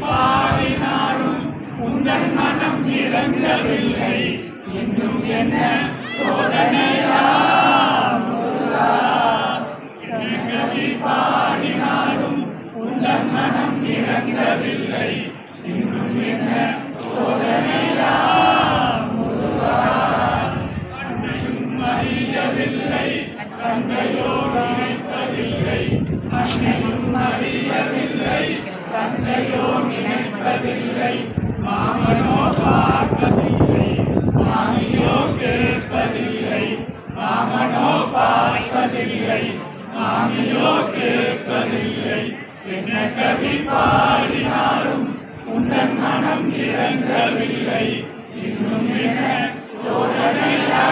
பாடினாலும் உங்கள் மனம் இறங்கவில்லை. என்றும் என்ன அன்னையும் அறியவில்லை தந்தையோ நினைப்பதில்லை மாமனோ பார்ப்பதில்லை மாமியோ கேட்பதில்லை மாமனோ பார்ப்பதில்லை மாமியோ கேட்பதில்லை என்ன கவி பாடினாலும் உங்கள் மனம் இறங்கவில்லை. இன்னும் என சோதனையா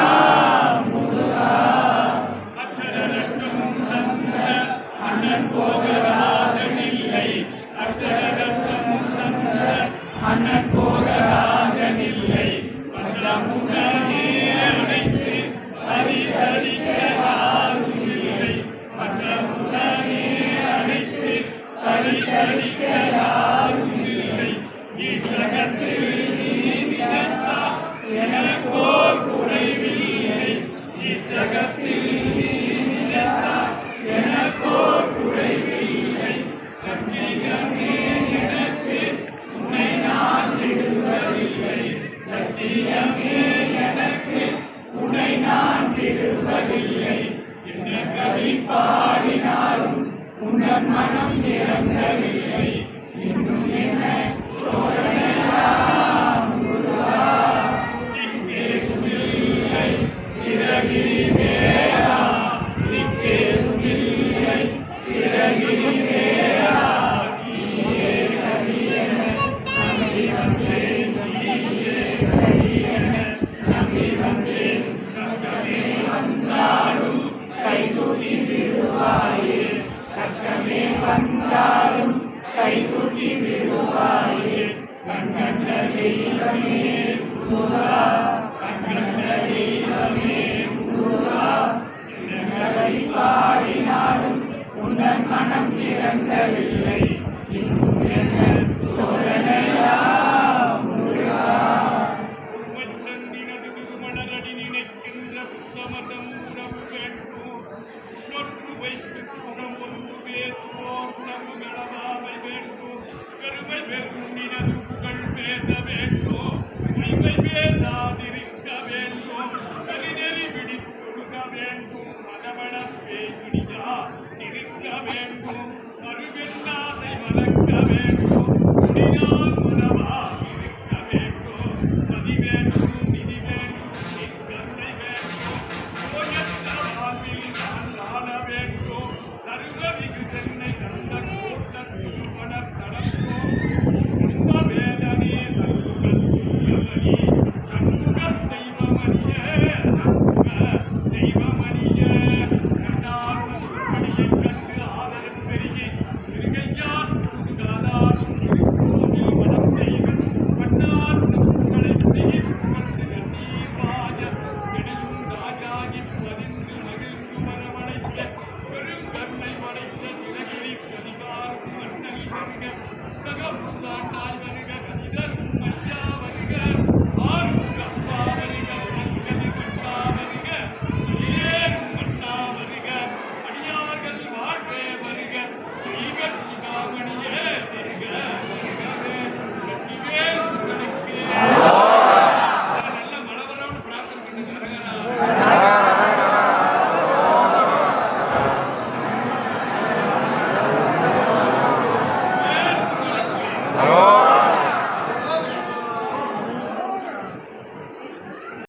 தன் மனம் நிரம்ப வேண்டும் கைகூட்டி விடுவாயே கண்கண்ட தெய்வமே முகா